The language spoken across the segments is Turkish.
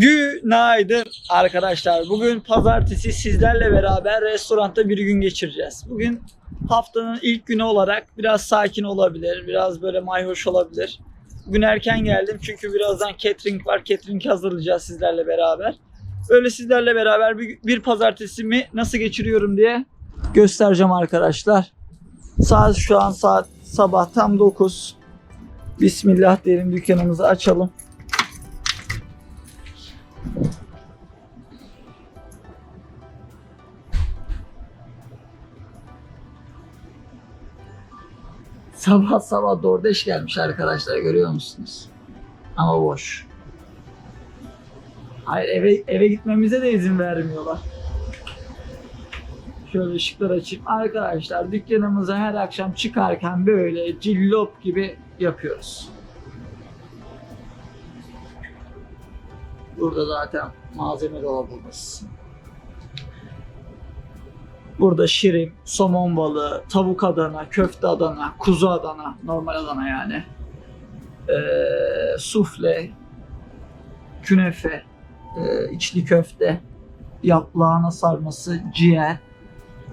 Günaydın arkadaşlar. Bugün pazartesi sizlerle beraber restoranda bir gün geçireceğiz. Bugün haftanın ilk günü olarak biraz sakin olabilir, biraz böyle mayhoş olabilir. Bugün erken geldim çünkü birazdan catering var. Catering hazırlayacağız sizlerle beraber. Öyle sizlerle beraber bir, bir pazartesimi nasıl geçiriyorum diye göstereceğim arkadaşlar. Saat şu an saat sabah tam 9. Bismillah diyelim dükkanımızı açalım. Sabah sabah DoorDash gelmiş arkadaşlar görüyor musunuz? Ama boş. Hayır eve, eve gitmemize de izin vermiyorlar. Şöyle ışıklar açayım. Arkadaşlar dükkanımıza her akşam çıkarken böyle cillop gibi yapıyoruz. Burada zaten malzeme dolabımız. Burada şirin, somon balığı, tavuk adana, köfte adana, kuzu adana, normal adana yani. Ee, sufle, künefe, e, içli köfte, yap lahana sarması, ciğer,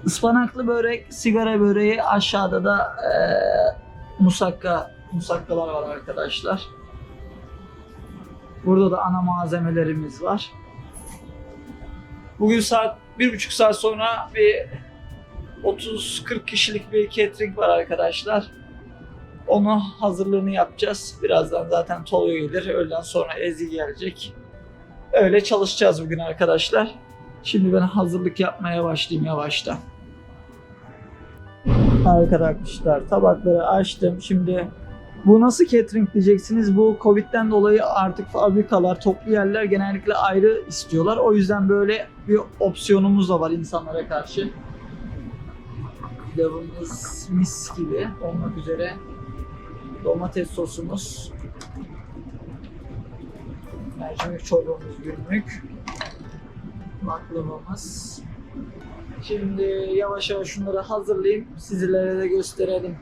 ıspanaklı börek, sigara böreği, aşağıda da e, musakka, musakkalar var arkadaşlar. Burada da ana malzemelerimiz var. Bugün saat bir buçuk saat sonra bir 30-40 kişilik bir catering var arkadaşlar. Onu hazırlığını yapacağız. Birazdan zaten Tolga gelir. Öğleden sonra Ezi gelecek. Öyle çalışacağız bugün arkadaşlar. Şimdi ben hazırlık yapmaya başlayayım yavaştan. Arkadaşlar tabakları açtım. Şimdi bu nasıl catering diyeceksiniz. Bu Covid'den dolayı artık fabrikalar, toplu yerler genellikle ayrı istiyorlar. O yüzden böyle bir opsiyonumuz da var insanlara karşı. Pilavımız mis gibi olmak üzere. Domates sosumuz. Mercimek çorbamız günlük. Baklavamız. Şimdi yavaş yavaş şunları hazırlayayım. Sizlere de gösterelim.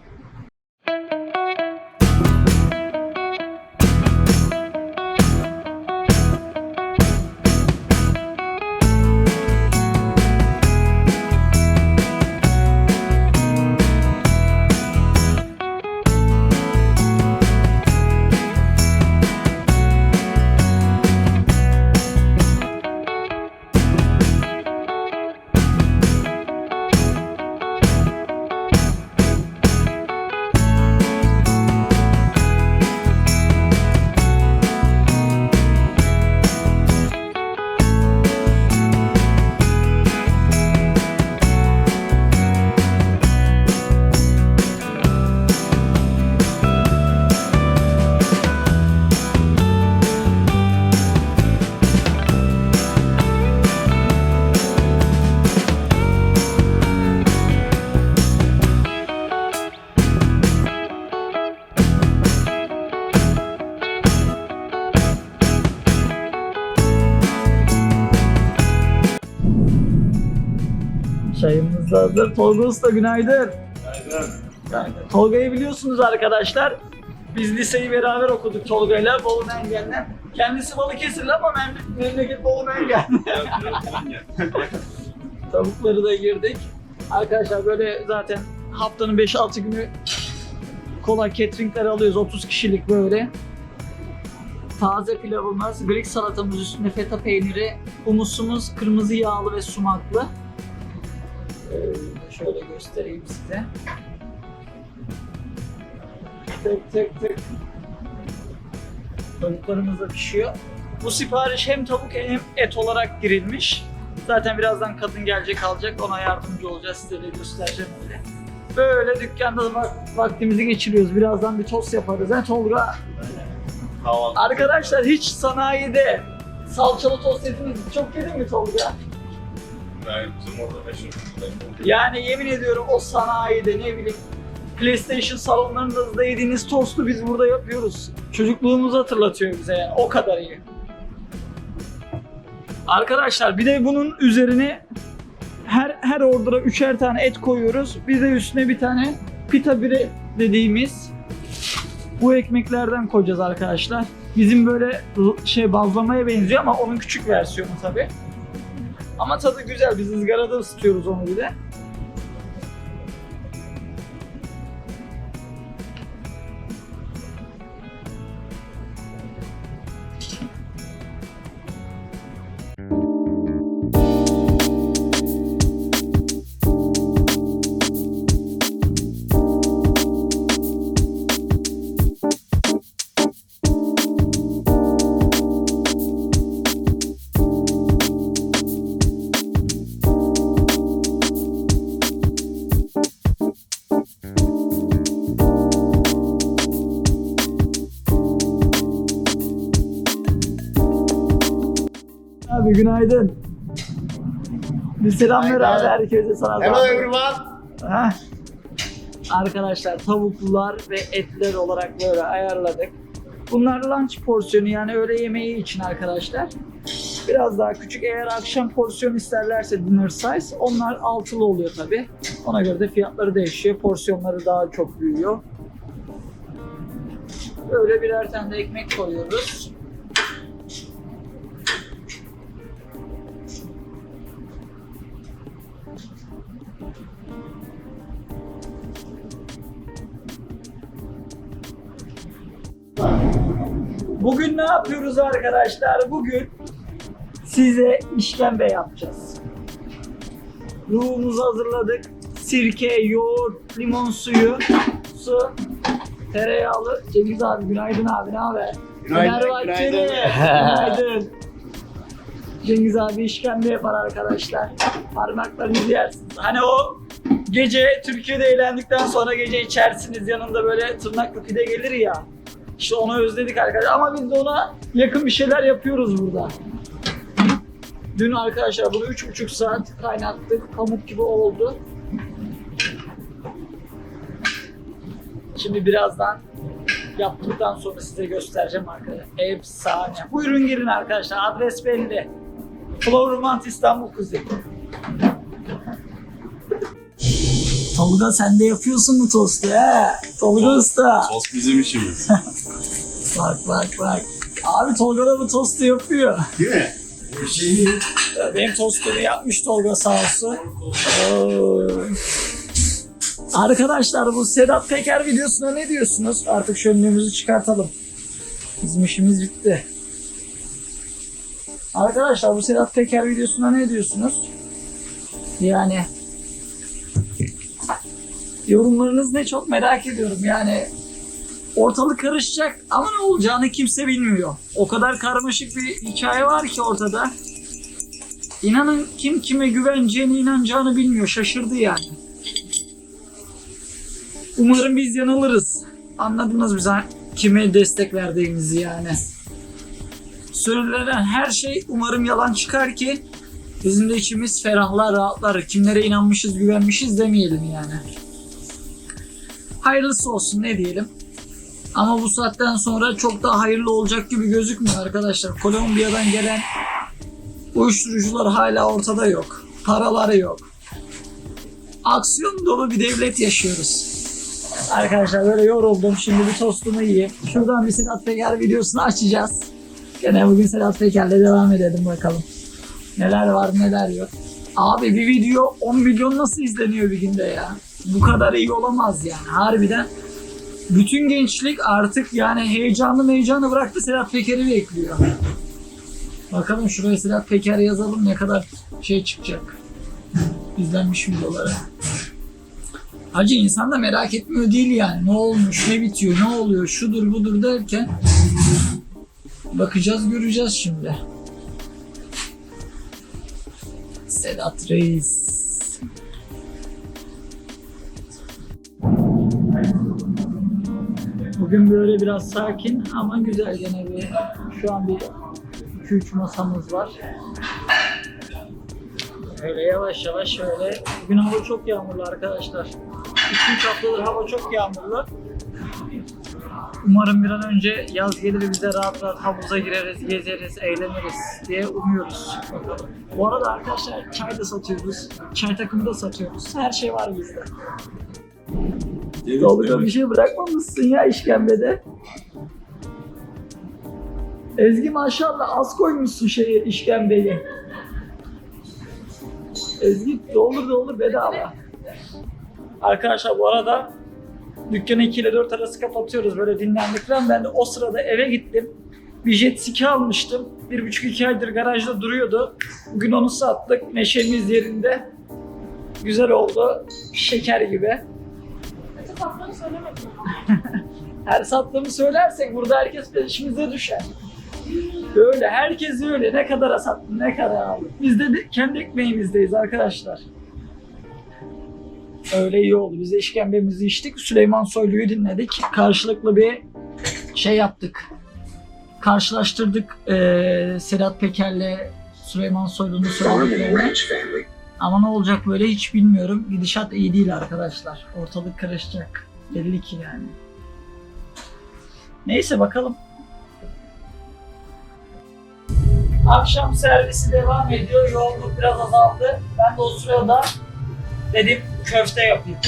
Hazır. Tolga Usta günaydın. Günaydın. Tolga'yı biliyorsunuz arkadaşlar. Biz liseyi beraber okuduk Tolga'yla Bolu Mengen'den. Kendisi Balıkesirli ama mem- memleket Bolu Mengen. Tavukları da girdik. Arkadaşlar böyle zaten haftanın 5-6 günü kolay cateringler alıyoruz 30 kişilik böyle. Taze pilavımız, Greek salatamız üstünde feta peyniri, humusumuz kırmızı yağlı ve sumaklı. Ee, şöyle göstereyim size. Tık tık tık. Tavuklarımız da pişiyor. Bu sipariş hem tavuk hem et olarak girilmiş. Zaten birazdan kadın gelecek alacak ona yardımcı olacağız size de göstereceğim öyle. Böyle dükkanda vak- vaktimizi geçiriyoruz. Birazdan bir tost yaparız. He Tolga? Kahvaltı. Arkadaşlar hiç sanayide salçalı tost yediniz. Çok yedin mi Tolga? Yani yemin ediyorum o sanayide ne bileyim PlayStation salonlarınızda yediğiniz tostu biz burada yapıyoruz. Çocukluğumuzu hatırlatıyor bize yani o kadar iyi. Arkadaşlar bir de bunun üzerine her her ordura üçer tane et koyuyoruz. Bir de üstüne bir tane pita bire dediğimiz bu ekmeklerden koyacağız arkadaşlar. Bizim böyle şey bazlamaya benziyor ama onun küçük versiyonu tabi. Ama tadı güzel. Biz ızgarada ısıtıyoruz onu bir Abi günaydın. Bir selam ver abi herkese sana. Hello zahmet. everyone. Heh. Arkadaşlar tavuklular ve etler olarak böyle ayarladık. Bunlar lunch porsiyonu yani öğle yemeği için arkadaşlar. Biraz daha küçük eğer akşam porsiyon isterlerse dinner size onlar altılı oluyor tabi. Ona göre de fiyatları değişiyor. Porsiyonları daha çok büyüyor. Böyle birer tane de ekmek koyuyoruz. Bugün ne yapıyoruz arkadaşlar? Bugün size işkembe yapacağız. Ruhumuzu hazırladık. Sirke, yoğurt, limon suyu, su, tereyağlı. Cengiz abi günaydın abi ne haber? Günaydın, günaydın. günaydın. Cengiz abi işkembe yapar arkadaşlar. Parmaklarınızı yersiniz. Hani o gece Türkiye'de eğlendikten sonra gece içersiniz yanında böyle tırnaklı pide gelir ya. İşte onu özledik arkadaşlar ama biz de ona yakın bir şeyler yapıyoruz burada. Dün arkadaşlar bunu üç buçuk saat kaynattık. Pamuk gibi oldu. Şimdi birazdan yaptıktan sonra size göstereceğim arkadaşlar. Efsane. Buyurun gelin arkadaşlar. Adres belli. Flowermont İstanbul Kuzey. Tolga sen de yapıyorsun mu tostu he? Tolga Usta. Tost bizim işimiz. Bak bak bak. Abi Tolga da bu tostu yapıyor. Değil mi? Benim tostumu yapmış Tolga sağ olsun. Oo. Arkadaşlar bu Sedat Peker videosuna ne diyorsunuz? Artık şu önlüğümüzü çıkartalım. Bizim işimiz bitti. Arkadaşlar bu Sedat Peker videosuna ne diyorsunuz? Yani yorumlarınız ne çok merak ediyorum. Yani ortalık karışacak ama ne olacağını kimse bilmiyor. O kadar karmaşık bir hikaye var ki ortada. İnanın kim kime güveneceğini inanacağını bilmiyor. Şaşırdı yani. Umarım biz yanılırız. Anladınız bize kime destek verdiğimizi yani. Söylenen her şey umarım yalan çıkar ki bizim de içimiz ferahlar, rahatlar. Kimlere inanmışız, güvenmişiz demeyelim yani. Hayırlısı olsun ne diyelim. Ama bu saatten sonra çok daha hayırlı olacak gibi gözükmüyor arkadaşlar. Kolombiya'dan gelen uyuşturucular hala ortada yok. Paraları yok. Aksiyon dolu bir devlet yaşıyoruz. Arkadaşlar böyle yoruldum. Şimdi bir tostumu yiyeyim. Şuradan bir Sedat Peker videosunu açacağız. Gene bugün Sedat Peker'le devam edelim bakalım. Neler var neler yok. Abi bir video 10 milyon nasıl izleniyor bir günde ya? Bu kadar iyi olamaz yani harbiden. Bütün gençlik artık yani heyecanlı heyecanı bıraktı Sedat Peker'i bekliyor. Bakalım şuraya Sedat Peker yazalım ne kadar şey çıkacak. İzlenmiş videoları. Hacı insan da merak etmiyor değil yani. Ne olmuş, ne bitiyor, ne oluyor, şudur budur derken bakacağız göreceğiz şimdi. Sedat Reis. Bugün böyle biraz sakin ama güzel gene bir şu an bir 2-3 masamız var. Öyle yavaş yavaş şöyle. Bugün hava çok yağmurlu arkadaşlar. 2-3 haftadır hava çok yağmurlu. Umarım bir an önce yaz gelir bize rahat rahat havuza gireriz, gezeriz, eğleniriz diye umuyoruz. Bu arada arkadaşlar çay da satıyoruz. Çay takımı da satıyoruz. Her şey var bizde. Tolga bir şey bırakmamışsın ya işkembede. Ezgi maşallah az koymuşsun şeyi işkembeyi. Ezgi doldur doldur bedava. Arkadaşlar bu arada dükkanı 2 ile 4 arası kapatıyoruz böyle dinlendik falan. Ben de o sırada eve gittim. Bir jet ski almıştım. Bir buçuk iki aydır garajda duruyordu. Bugün onu sattık. Neşemiz yerinde. Güzel oldu. Şeker gibi. Kötü tatlını söylemedim. Her sattığımı söylersek burada herkes peşimize düşer. Öyle, herkes öyle. Ne kadara sattın, ne kadar aldın. Biz de, de kendi ekmeğimizdeyiz arkadaşlar. Öyle iyi oldu. Biz de işkembemizi içtik. Süleyman Soylu'yu dinledik. Karşılıklı bir şey yaptık. Karşılaştırdık eee Sedat Peker'le Süleyman Soylu'nun söylediklerini. Ama ne olacak böyle hiç bilmiyorum. Gidişat iyi değil arkadaşlar. Ortalık karışacak. Belli ki yani. Neyse bakalım. Akşam servisi devam ediyor. Yoğunluk biraz azaldı. Ben de o sırada dedim köfte yapayım.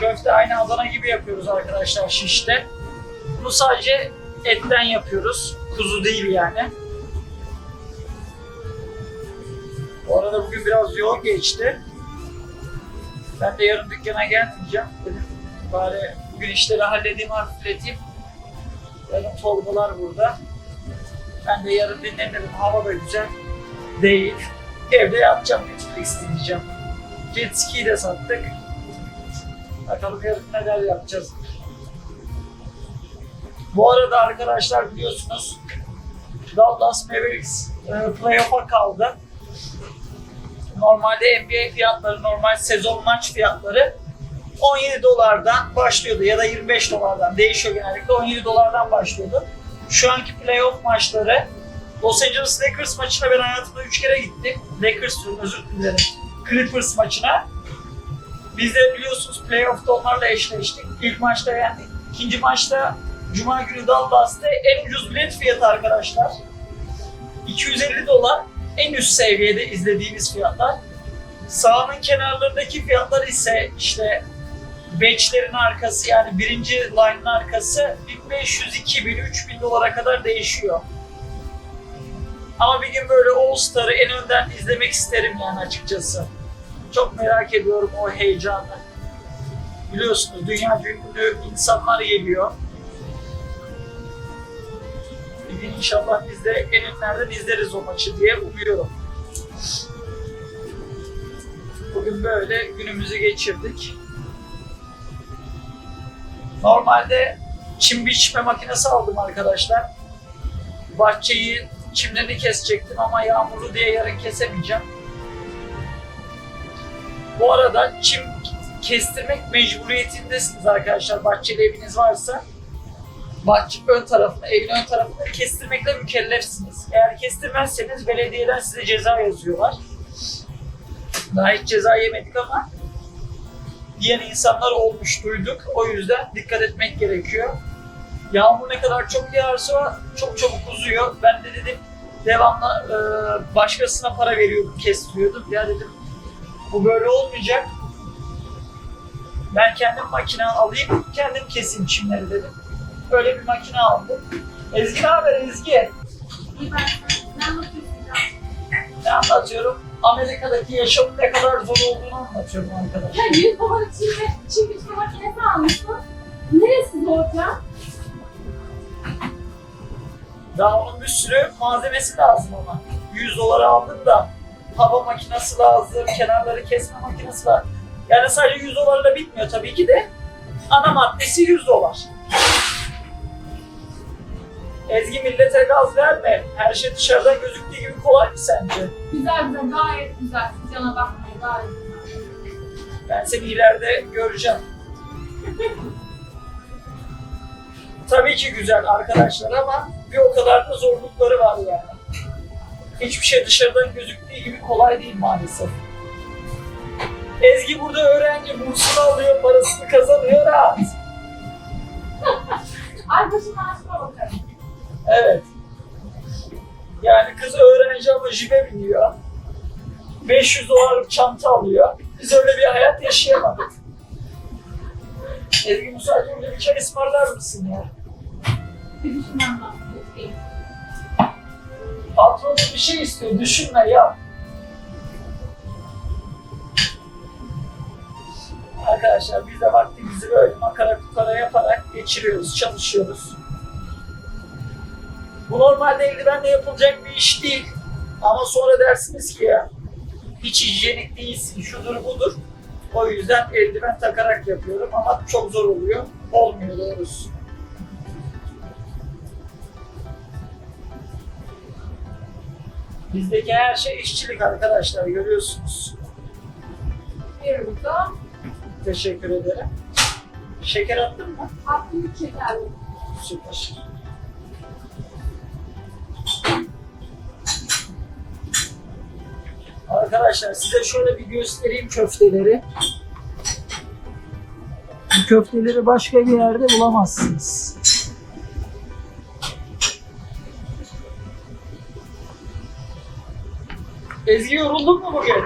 Köfte aynı Adana gibi yapıyoruz arkadaşlar şişte. Bunu sadece etten yapıyoruz. Kuzu değil yani. Bu arada bugün biraz yoğun geçti. Ben de yarın dükkana gelmeyeceğim. Dedim bari bugün işleri halledeyim, hafifleteyim. Yarın torbalar burada. Ben de yarın dinlenirim. Hava da güzel değil. Evde yatacağım, Netflix dinleyeceğim. Jet ski'yi de sattık. Bakalım yarın neler yapacağız. Bu arada arkadaşlar biliyorsunuz Dallas Mavericks e, playoff'a kaldı. Normalde NBA fiyatları, normal sezon maç fiyatları 17 dolardan başlıyordu ya da 25 dolardan değişiyor genellikle 17 dolardan başlıyordu. Şu anki playoff maçları Los Angeles Lakers maçına ben hayatımda 3 kere gittim. Lakers diyorum özür dilerim. Clippers maçına. Biz de biliyorsunuz playoff'ta onlarla eşleştik. İlk maçta yendik. İkinci maçta Cuma günü Dallas'ta en ucuz bilet fiyatı arkadaşlar. 250 dolar en üst seviyede izlediğimiz fiyatlar. Sahanın kenarlarındaki fiyatlar ise işte batchlerin arkası yani birinci line'ın arkası 1500, 2000, 3000 dolara kadar değişiyor. Ama bir gün böyle All Star'ı en önden izlemek isterim yani açıkçası. Çok merak ediyorum o heyecanı. Biliyorsunuz dünya ünlü insanlar geliyor. İnşallah biz de en önlerden izleriz o maçı diye umuyorum. Bugün böyle günümüzü geçirdik. Normalde çim biçme makinesi aldım arkadaşlar. Bahçeyi çimlerini kesecektim ama yağmurlu diye yarın kesemeyeceğim. Bu arada çim kestirmek mecburiyetindesiniz arkadaşlar. Bahçeli eviniz varsa bahçe ön tarafını, evin ön tarafını kestirmekle mükellefsiniz. Eğer kestirmezseniz belediyeden size ceza yazıyorlar. Daha hiç ceza yemedik ama diyen insanlar olmuş duyduk. O yüzden dikkat etmek gerekiyor. Yağmur ne kadar çok yağarsa çok çabuk uzuyor. Ben de dedim devamlı e, başkasına para veriyordum, kestiriyordum. Ya dedim bu böyle olmayacak. Ben kendim makine alayım, kendim keseyim çimleri dedim. Öyle bir makine aldım. Ezgi ne haber Ezgi? İyi ben. Ne anlatıyorsun ya? Ne anlatıyorum? Amerika'daki yaşamın ne kadar zor olduğunu anlatıyorum arkadaşlar. Ya 100 dolar için ve çim biçme makinesi almışsın. Neresi zorca? Daha onun bir sürü malzemesi lazım ama. 100 dolara aldım da hava makinesi lazım, kenarları kesme makinesi var. Yani sadece 100 dolarla bitmiyor tabii ki de. Ana maddesi 100 dolar. Ezgi millete gaz verme. Her şey dışarıdan gözüktüğü gibi kolay mı sence? Güzel güzel gayet güzel. Siz yana bakmayın gayet güzel. Ben seni ileride göreceğim. Tabii ki güzel arkadaşlar ama bir o kadar da zorlukları var yani. Hiçbir şey dışarıdan gözüktüğü gibi kolay değil maalesef. Ezgi burada öğrenci bursunu alıyor, parasını kazanıyor rahat. Ay başım maaşına bakarım. Evet. Yani kız öğrenci ama jipe biniyor. 500 dolarlık çanta alıyor. Biz öyle bir hayat yaşayamadık. Ezgi müsaade öyle bir çay ısmarlar mısın ya? Bir düşünmem lazım. Okey. Patron bir şey istiyor. Düşünme ya. Arkadaşlar biz de vaktimizi böyle makara kukara yaparak geçiriyoruz, çalışıyoruz. Bu normalde eldivenle yapılacak bir iş değil. Ama sonra dersiniz ki ya hiç hijyenik değilsin, şudur budur. O yüzden eldiven takarak yapıyorum ama çok zor oluyor. Olmuyor doğrusu. Bizdeki her şey işçilik arkadaşlar görüyorsunuz. Bir burada. Teşekkür ederim. Şeker attın mı? Aklım şeker. Süper. Arkadaşlar size şöyle bir göstereyim köfteleri. Bu köfteleri başka bir yerde bulamazsınız. Ezgi yoruldun mu bugün?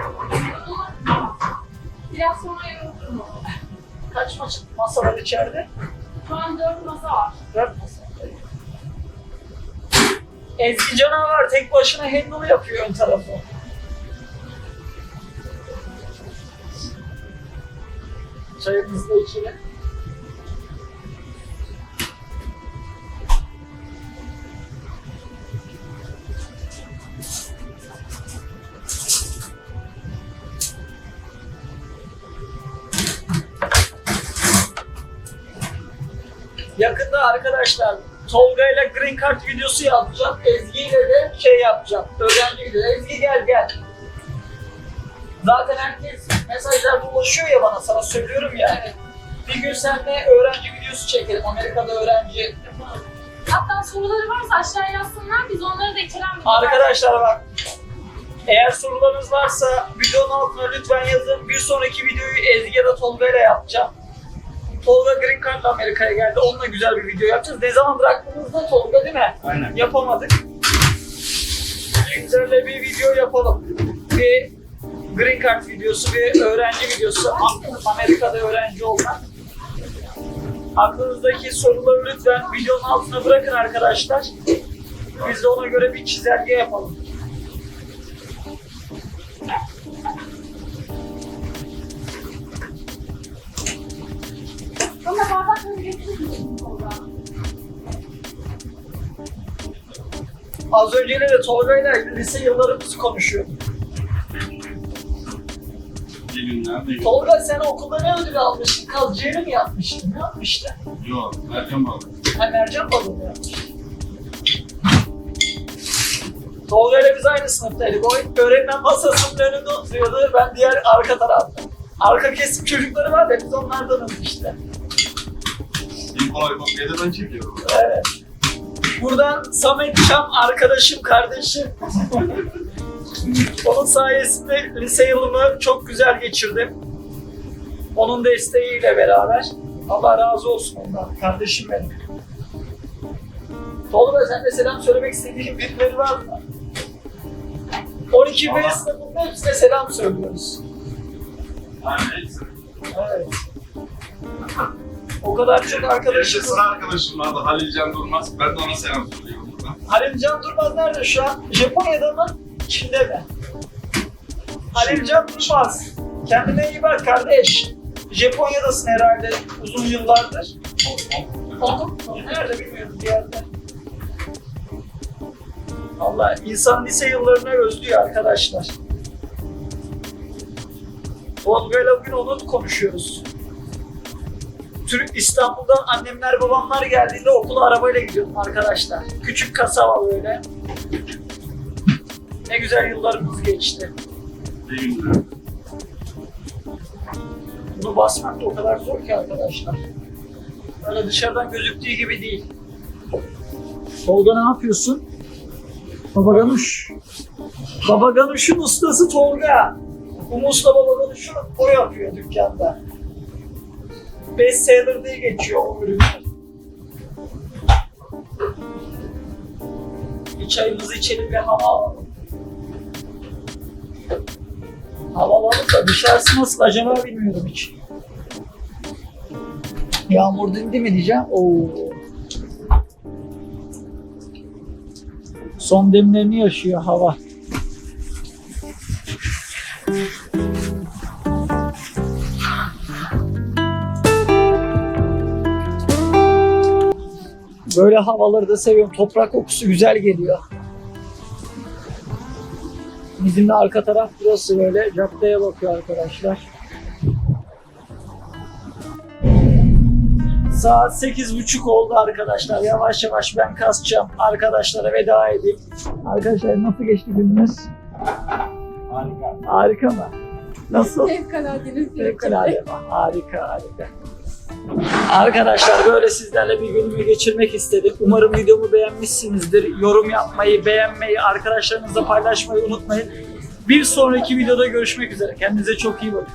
Biraz sonra yorulurum. Kaç maç masa var içeride? Şu an dört masa var. Dört masa. Ezgi canavar tek başına handle yapıyor ön tarafı. Çayımızı da içelim. Yakında arkadaşlar Tolga ile Green Card videosu yapacağım. Ezgi ile de şey yapacağım. Öğrenci videosu. Ezgi gel gel. Zaten herkes mesajlarda ulaşıyor ya bana sana söylüyorum ya. Evet. Bir gün seninle öğrenci videosu çekelim. Amerika'da öğrenci. Hatta soruları varsa aşağıya yazsınlar biz onları da içeren bir Arkadaşlar bak. Eğer sorularınız varsa videonun altına lütfen yazın. Bir sonraki videoyu Ezgi ya da Tolga ile yapacağım. Tolga Green Card'la Amerika'ya geldi. Onunla güzel bir video yapacağız. Ne zamandır aklımızda Tolga değil mi? Aynen. Yapamadık. Güzel bir video yapalım. Bir Green Card videosu, bir öğrenci videosu. Amerika'da öğrenci olmak. Aklınızdaki soruları lütfen videonun altına bırakın arkadaşlar. Biz de ona göre bir çizelge yapalım. Az önce de Tolga ile lise yıllarımızı konuşuyorduk. Gelinler de Tolga sen okulda ne ödül almıştın? Kazcıyla mı yapmıştın? Ne yapmıştın? Yok. Erken bağlı. Ha Mercan balığı mı yapmıştın? Tolga ile biz aynı sınıftaydık. O öğretmen masasının önünde oturuyordu. Ben diğer arka tarafta. Arka kesim çocukları var da biz onlardanız işte. İlk olay kopyayı da ben çekiyorum. Evet. Buradan Samet Çam arkadaşım, kardeşim. Onun sayesinde lise yılımı çok güzel geçirdim. Onun desteğiyle beraber. Allah razı olsun ondan, kardeşim benim. Tolga sen de selam söylemek istediğin birileri var mı? 12 B Valla. sınıfının hepsine selam söylüyoruz. Neyse. Evet. O kadar çok arkadaşımız sıra arkadaşım vardı Halil Can Durmaz. Ben de ona selam söylüyorum buradan. Halimcan Durmaz nerede şu an? Japonya'da mı? Çin'de mi? Halimcan Durmaz. Kendine iyi bak kardeş. Japonya'dasın herhalde uzun yıllardır. Oldum. Nerede bilmiyorum bir yerde. Allah insan lise yıllarını özlüyor arkadaşlar. Tolga'yla bugün onu konuşuyoruz. Türk İstanbul'dan annemler babamlar geldiğinde okula arabayla gidiyordum arkadaşlar. Küçük kasaba böyle. Ne güzel yıllarımız geçti. Bir günde. Bunu basmak da o kadar zor ki arkadaşlar. Öyle dışarıdan gözüktüğü gibi değil. Tolga ne yapıyorsun? Baba Ganuş. Baba Ganuş'un ustası Tolga. Bu Mustafa Baba Ganuş'u o yapıyor dükkanda. Best seller diye geçiyor o ürünler. Bir çayımızı içelim ve hava alalım. Hava alalım da dışarısı nasıl acaba bilmiyorum hiç. Yağmur dindi mi diyeceğim. Oo. Son demlerini yaşıyor hava. Böyle havaları da seviyorum. Toprak kokusu güzel geliyor. Bizim de arka taraf burası böyle. Caddeye bakıyor arkadaşlar. Saat 8.30 oldu arkadaşlar. Yavaş yavaş ben kasacağım. Arkadaşlara veda edeyim. Arkadaşlar nasıl geçti gününüz? Harika. Harika mı? Nasıl? Fevkalade mi? Harika harika. Arkadaşlar böyle sizlerle bir günümü geçirmek istedim. Umarım videomu beğenmişsinizdir. Yorum yapmayı, beğenmeyi, arkadaşlarınızla paylaşmayı unutmayın. Bir sonraki videoda görüşmek üzere. Kendinize çok iyi bakın.